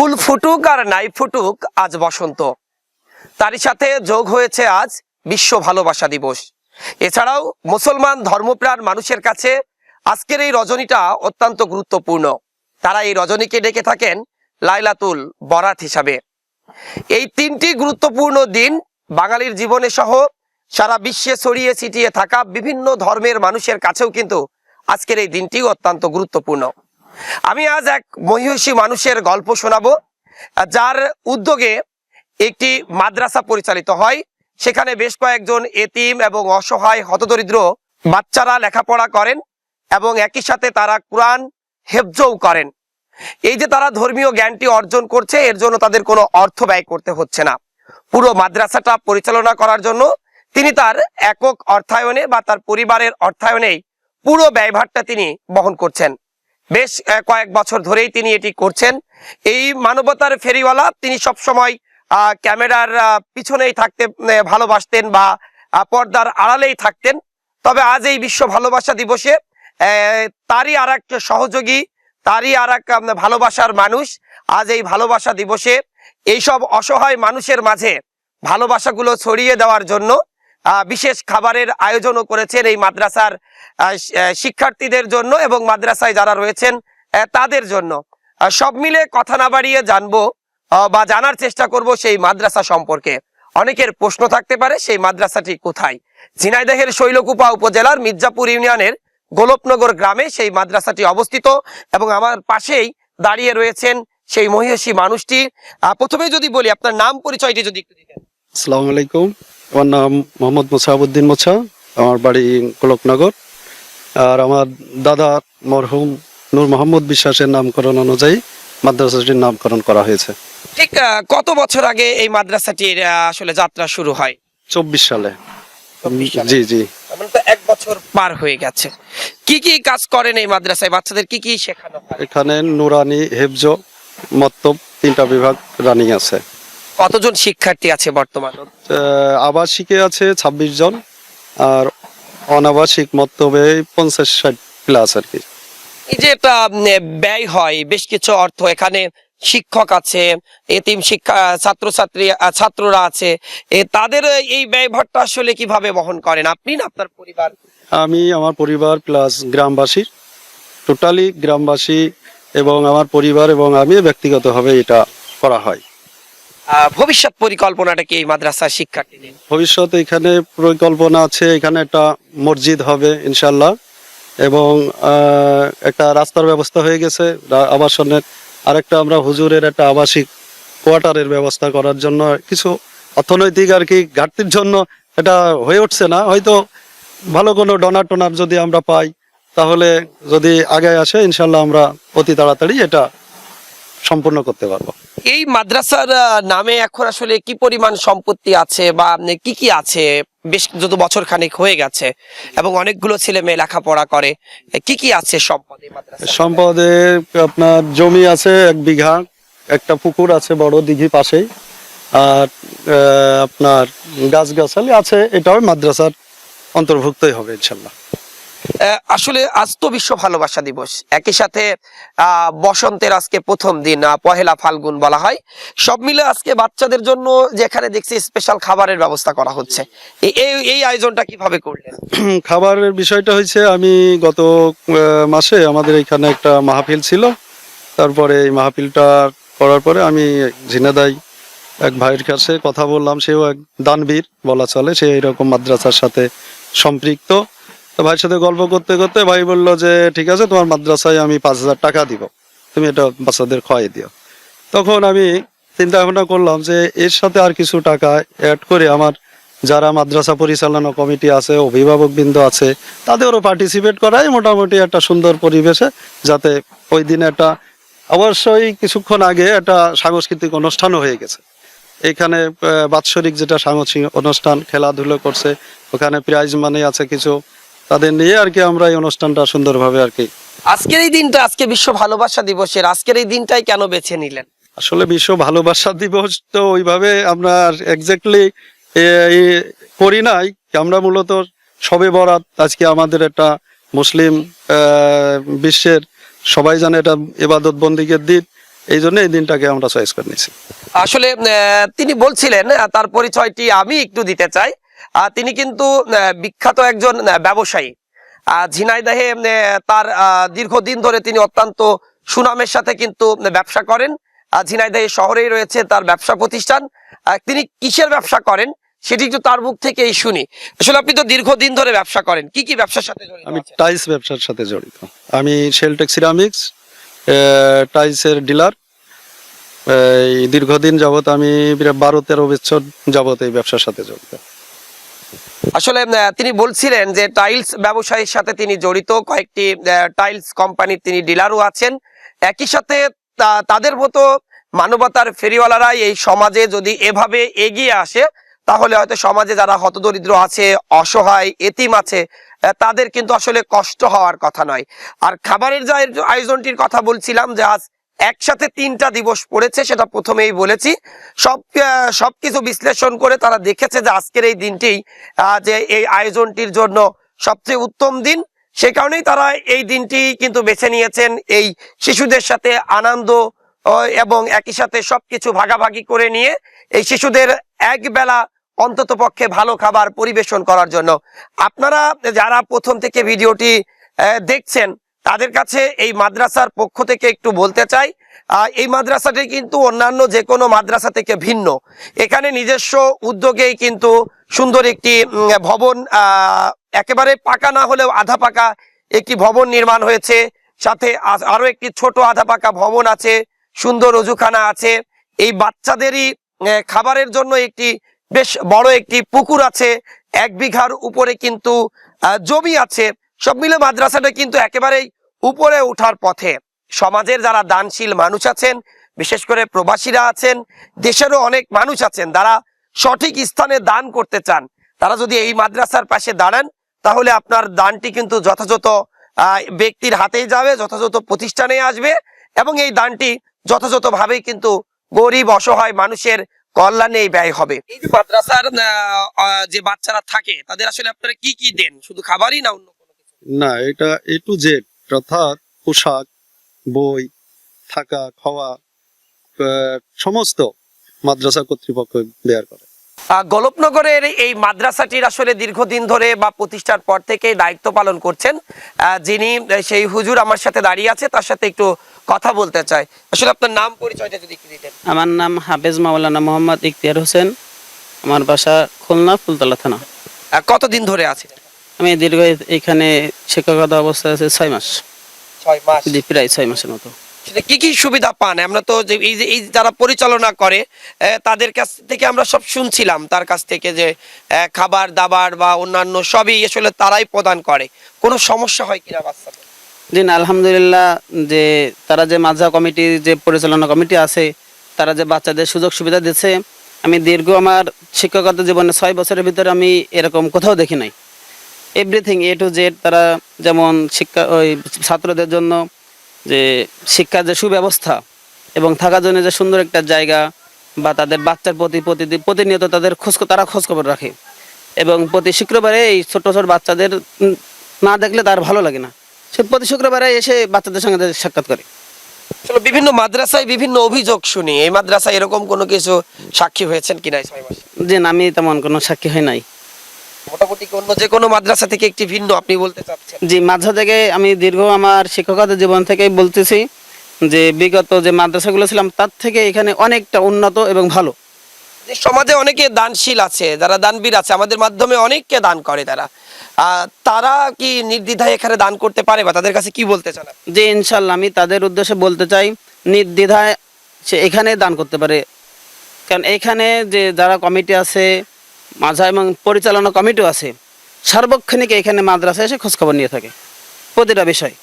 ফুল ফুটুক আর নাই ফুটুক আজ বসন্ত। তারই সাথে যোগ হয়েছে আজ বিশ্ব ভালোবাসা দিবস। এছাড়াও মুসলমান ধর্মপ্রাণ মানুষের কাছে আজকের এই রজনীটা অত্যন্ত গুরুত্বপূর্ণ। তারা এই রজনীকে ডেকে থাকেন লাইলাতুল বরাত হিসাবে। এই তিনটি গুরুত্বপূর্ণ দিন বাঙালির জীবনে সহ সারা বিশ্বে ছড়িয়ে ছিটিয়ে থাকা বিভিন্ন ধর্মের মানুষের কাছেও কিন্তু আজকের এই দিনটি অত্যন্ত গুরুত্বপূর্ণ। আমি আজ এক মহিষী মানুষের গল্প শোনাবো, যার উদ্যোগে একটি মাদ্রাসা পরিচালিত হয়। সেখানে বেশ কয়েকজন এতিম এবং অসহায় হতদরিদ্র বাচ্চারা লেখাপড়া করেন এবং একই সাথে তারা কোরআন হেফজও করেন। এই যে তারা ধর্মীয় জ্ঞানটি অর্জন করছে, এর জন্য তাদের কোনো অর্থ ব্যয় করতে হচ্ছে না। পুরো মাদ্রাসাটা পরিচালনা করার জন্য তিনি তার একক অর্থায়নে বা তার পরিবারের অর্থায়নেই পুরো ব্যয়ভারটা তিনি বহন করছেন। বেশ কয়েক বছর ধরেই তিনি এটি করছেন। এই মানবতার ফেরিওয়ালা তিনি সব সময় ক্যামেরার পিছনেই থাকতে ভালোবাসতেন বা পর্দার আড়ালেই থাকতেন। তবে আজ এই বিশ্ব ভালোবাসা দিবসে তারই আর সহযোগী, তারই আর ভালোবাসার মানুষ আজ এই ভালোবাসা দিবসে এইসব অসহায় মানুষের মাঝে ভালোবাসাগুলো ছড়িয়ে দেওয়ার জন্য বিশেষ খাবারের আয়োজনও করেছেন এই মাদ্রাসার শিক্ষার্থীদের জন্য এবং মাদ্রাসায় যারা রয়েছেন তাদের জন্য। সব মিলে কথা না বাড়িয়ে জানব বা জানার চেষ্টা করব সেই মাদ্রাসা সম্পর্কে। অনেকের প্রশ্ন থাকতে পারে, সেই মাদ্রাসাটি কোথায়? ঝিনাইদহের শৈলকুপা উপজেলার মির্জাপুর ইউনিয়নের গোলপনগর গ্রামে সেই মাদ্রাসাটি অবস্থিত এবং আমার পাশেই দাঁড়িয়ে রয়েছেন সেই মহিষী মানুষটি। প্রথমে যদি বলি, আপনার নাম, পরিচয়টি যদি একটু দিতেন। আসসালামু আলাইকুম। আমার নাম মোহাম্মদ মোসাহাবুদ্দিন মোছা আমার বাড়ি গোলকনগর। আর আমার দাদা মরহুম নূর মোহাম্মদ বিশ্বাসের নামকরণ অনুযায়ী মাদ্রাসাটির নামকরণ করা হয়েছে। ঠিক কত বছর আগে এই মাদ্রাসাটির আসলে যাত্রা শুরু হয়? চব্বিশ সালে। জি জি। মানে এক বছর পার হয়ে গেছে। কি কি কাজ করেন এই মাদ্রাসায়? বাচ্চাদের কি কি শেখানো হয়? এখানে নুরানি হেফজ মত্তব তিনটা বিভাগ রানিং আছে। কতজন শিক্ষার্থী আছে বর্তমান? আবাসিকে আছে ছাব্বিশ জন আর অনাবাসিক মত্তবে পঞ্চাশ ষাট প্লাস আর কি। এই যে ব্যয় হয় বেশ কিছু অর্থ এখানে শিক্ষক আছে এতিম শিক্ষা ছাত্রছাত্রী ছাত্ররা আছে এ, তাদের এই ব্যয়ভারটা আসলে কীভাবে বহন করেন? আপনি না আপনার পরিবার? আমি আমার পরিবার প্লাস গ্রামবাসী টোটালি গ্রামবাসী এবং আমার পরিবার এবং আমি ব্যক্তিগতভাবে এটা করা হয়। ভবিষ্যৎ পরিকল্পনাটা কি এই মাদ্রাসার শিক্ষার্থীদের ভবিষ্যতে এখানে পরিকল্পনা আছে, এখানে একটা মসজিদ হবে ইনশাল্লাহ এবং একটা রাস্তার ব্যবস্থা হয়ে গেছে আবাসনের। আরেকটা আমরা হুজুরের একটা আবাসিক কোয়ার্টারের ব্যবস্থা করার জন্য কিছু অর্থনৈতিক আর কি ঘাটতির জন্য এটা হয়ে উঠছে না। হয়তো ভালো কোনো ডোনার টোনার যদি আমরা পাই, তাহলে যদি আগে আসে ইনশাল্লাহ আমরা অতি তাড়াতাড়ি এটা সম্পূর্ণ করতে পারব। এই মাদ্রাসার নামে এখন আসলে কি পরিমাণ সম্পত্তি আছে বা কি কি আছে? বেশ যত বছর খানিক হয়ে গেছে এবং অনেকগুলো ছেলে মেয়ে লেখাপড়া করে কি কি আছে সম্পদে? সম্পদে আপনার জমি আছে এক বিঘা একটা পুকুর আছে বড় দিঘি পাশেই আর আপনার গাছগাছালি আছে এটাও মাদ্রাসার অন্তর্ভুক্তই হবে ইনশাল্লাহ। আসলে আজ তো বিশ্ব ভালোবাসা দিবস। একই সাথে বসন্তের আজকে প্রথম দিন পহেলা ফাল্গুন বলা হয়। সব মিলে আজকে বাচ্চাদের জন্য যেখানে দেখছি স্পেশাল খাবারের ব্যবস্থা করা হচ্ছে। এই এই আয়োজনটা কীভাবে করলেন? খাবারের বিষয়টা হয়েছে, আমি গত মাসে আমাদের এখানে একটা মাহফিল ছিল। তারপরে এই মাহফিলটা করার পরে আমি ঝিনাদাই এক ভাইয়ের কাছে কথা বললাম। সেও এক দানবীর বলা চলে, সে এরকম মাদ্রাসার সাথে সম্পৃক্ত। তো ভাইয়ের সাথে গল্প করতে করতে ভাই বলল যে, ঠিক আছে, তোমার মাদ্রাসায় আমি পাঁচ হাজার টাকা দিব। তুমি এটা বাচ্চাদের খাওয়াই দিও। তখন আমি চিন্তা ভাবনা করলাম যে, এর সাথে আর কিছু টাকা অ্যাড করে আমার যারা মাদ্রাসা পরিচালনা কমিটি আছে অভিভাবক বৃন্দ আছে, তাদেরও পার্টিসিপেট করাই মোটামুটি একটা সুন্দর পরিবেশে, যাতে ওই দিন একটা অবশ্যই কিছুক্ষণ আগে একটা সাংস্কৃতিক অনুষ্ঠানও হয়ে গেছে। এখানে বাৎসরিক যেটা সাংস্কৃতিক অনুষ্ঠান, খেলাধুলো করছে, ওখানে প্রাইজ মানি আছে কিছু। তাদের নিয়ে আর কি আমরা এই অনুষ্ঠানটা সুন্দরভাবে আর কি আজকের এই দিনটা আজকে বিশ্ব ভালোবাসা দিবসের আজকের এই দিনটাই কেন বেছে নিলেন? আসলে বিশ্ব ভালোবাসা দিবস তো ওইভাবে আমরা এক্স্যাক্টলি করি নাই। আমরা মূলত সবে বরাত আজকে আমাদের একটা মুসলিম বিশ্বের সবাই জানে এটা এবাদত বন্দিকের দিন। এই জন্য এই দিনটাকে আমরা চয়েস করে নিয়েছি। আসলে তিনি বলছিলেন তার পরিচয়টি আমি একটু দিতে চাই। তিনি কিন্তু বিখ্যাত একজন ব্যবসায়ী। ঝিনাইদহে তার দীর্ঘদিন ধরে তিনি অত্যন্ত সুনামের সাথে কিন্তু ব্যবসা করেন। ঝিনাইদহে শহরেই রয়েছে তার ব্যবসা প্রতিষ্ঠান। তিনি কিসের ব্যবসা করেন সেটি একটু তার মুখ থেকেই শুনি। আসলে আপনি তো দীর্ঘদিন ধরে ব্যবসা করেন কি কি ব্যবসার সাথে জড়িত আমি? টাইলস ব্যবসার সাথে জড়িত। আমি শেলটেক সিরামিক্স টাইলসের ডিলার। এই দীর্ঘদিন যাবত আমি প্রায় বারো তেরো বছর যাবত এই ব্যবসার সাথে জড়িত। আসলে তিনি বলছিলেন যে, টাইলস ব্যবসায়ীর সাথে তিনি জড়িত। কয়েকটি টাইলস কোম্পানির তিনি ডিলারও আছেন। একই সাথে তাদের মতো মানবতার ফেরিওয়ালারাই এই সমাজে যদি এভাবে এগিয়ে আসে, তাহলে হয়তো সমাজে যারা হতদরিদ্র আছে, অসহায়, এতিম আছে তাদের কিন্তু আসলে কষ্ট হওয়ার কথা নয়। আর খাবারের যে আয়োজনটির কথা বলছিলাম যে, আজ একসাথে তিনটা দিবস পড়েছে সেটা প্রথমেই বলেছি। সব আহ, সবকিছু বিশ্লেষণ করে তারা দেখেছে যে আজকের এই দিনটি যে এই আয়োজনটির জন্য সবচেয়ে উত্তম দিন। সে কারণেই তারা এই দিনটি কিন্তু বেছে নিয়েছেন এই শিশুদের সাথে আনন্দ এবং একই সাথে সবকিছু ভাগাভাগি করে নিয়ে এই শিশুদের এক বেলা অন্তত পক্ষে ভালো খাবার পরিবেশন করার জন্য। আপনারা যারা প্রথম থেকে ভিডিওটি দেখছেন তাদের কাছে এই মাদ্রাসার পক্ষ থেকে একটু বলতে চাই এই মাদ্রাসাটি কিন্তু অন্যান্য যে কোনো মাদ্রাসা থেকে ভিন্ন। এখানে নিজস্ব উদ্যোগেই কিন্তু সুন্দর একটি ভবন একেবারে পাকা না হলেও আধা পাকা একটি ভবন নির্মাণ হয়েছে। সাথে আ- আরও একটি ছোট আধা পাকা ভবন আছে, সুন্দর অজুখানা আছে। এই বাচ্চাদেরই খাবারের জন্য একটি বেশ বড় একটি পুকুর আছে। এক বিঘার উপরে কিন্তু জমি আছে। সব মিলে মাদ্রাসাটা কিন্তু একেবারেই উপরে ওঠার পথে। সমাজের যারা দানশীল মানুষ আছেন, বিশেষ করে প্রবাসীরা আছেন, দেশেরও অনেক মানুষ আছেন, যারা সঠিক স্থানে দান করতে চান, তারা যদি এই মাদ্রাসার পাশে দাঁড়ান, তাহলে আপনার দানটি কিন্তু যথাযথ ব্যক্তির হাতেই যাবে, যথাযথ প্রতিষ্ঠানে আসবে এবং এই দানটি যথাযথভাবেই কিন্তু গরিব, অসহায় মানুষের কল্যাণে ব্যয় হবে। এই যে মাদ্রাসার যে বাচ্চারা থাকে, তাদের আসলে আপনারা কি কি দেন? শুধু খাবারই না অন্য না এটা এ টু জেড অর্থাৎ পোশাক বই থাকা খাওয়া আহ, সমস্ত মাদ্রাসা কর্তৃপক্ষ বেয়ার করে। গোলপনগরের এই মাদ্রাসাটির আসলে দীর্ঘদিন ধরে বা প্রতিষ্ঠার পর থেকে দায়িত্ব পালন করছেন আহ, যিনি সেই হুজুর আমার সাথে দাঁড়িয়ে আছে তার সাথে একটু কথা বলতে চাই। আসলে আপনার নাম পরিচয়টা যদি একটু দিতেন। আমার নাম হাফেজ মাওলানা মোহাম্মদ ইকতিয়ার হোসেন আমার বাসা খুলনা ফুলতলা থানা। কতদিন ধরে আছে আমি দীর্ঘ এখানে শিক্ষকতা অবস্থায় আছে ছয় মাস। ছয় মাস। প্রায় ছয় মাসের মতো। সেটা কি কি সুবিধা পান? আমরা তো যে এই যে এই যারা পরিচালনা করে তাদের কাছ থেকে আমরা সব শুনছিলাম তার কাছ থেকে যে খাবার দাবার বা অন্যান্য সবই আসলে তারাই প্রদান করে। কোনো সমস্যা হয় কিনা বাচ্চাদের? জি না, আলহামদুলিল্লাহ যে তারা যে মাঝা কমিটি যে পরিচালনা কমিটি আছে তারা যে বাচ্চাদের সুযোগ সুবিধা দিচ্ছে আমি দীর্ঘ আমার শিক্ষকতা জীবনে ছয় বছরের ভিতরে আমি এরকম কোথাও দেখি নাই। এভরিথিং এ টু জেড তারা যেমন শিক্ষা ওই ছাত্রদের জন্য যে শিক্ষার যে সুব্যবস্থা এবং থাকার জন্য যে সুন্দর একটা জায়গা বা তাদের বাচ্চার প্রতি প্রতিনিয়ত তাদের খোঁজ তারা খোঁজ খবর রাখে এবং প্রতি শুক্রবারে এই ছোট ছোট বাচ্চাদের না দেখলে তার ভালো লাগে না। সে প্রতি শুক্রবারে এসে বাচ্চাদের সঙ্গে সাক্ষাৎ করে। আসলে বিভিন্ন মাদ্রাসায় বিভিন্ন অভিযোগ শুনি। এই মাদ্রাসায় এরকম কোনো কিছু সাক্ষী হয়েছেন কিনা যে আমি তেমন কোনো সাক্ষী হয় নাই। মোটামুটি অন্য যে কোনো মাদ্রাসা থেকে একটি ভিন্ন আপনি বলতে চাচ্ছেন? জি মাঝা থেকে আমি দীর্ঘ আমার শিক্ষকতা জীবন থেকেই বলতেছি যে বিগত যে মাদ্রাসাগুলো ছিলাম তার থেকে এখানে অনেকটা উন্নত এবং ভালো। সমাজে অনেকে দানশীল আছে যারা দানবীর আছে আমাদের মাধ্যমে অনেককে দান করে তারা। তারা কি নির্দ্বিধায় এখানে দান করতে পারে বা তাদের কাছে কি বলতে চান? যে ইনশাল্লাহ আমি তাদের উদ্দেশ্যে বলতে চাই নির্দ্বিধায় সে এখানে দান করতে পারে। কারণ এখানে যে যারা কমিটি আছে মাঝা এবং পরিচালনা কমিটিও আছে। সার্বক্ষণিক এখানে মাদ্রাসা এসে খোঁজখবর নিয়ে থাকে। প্রতিটা বিষয়।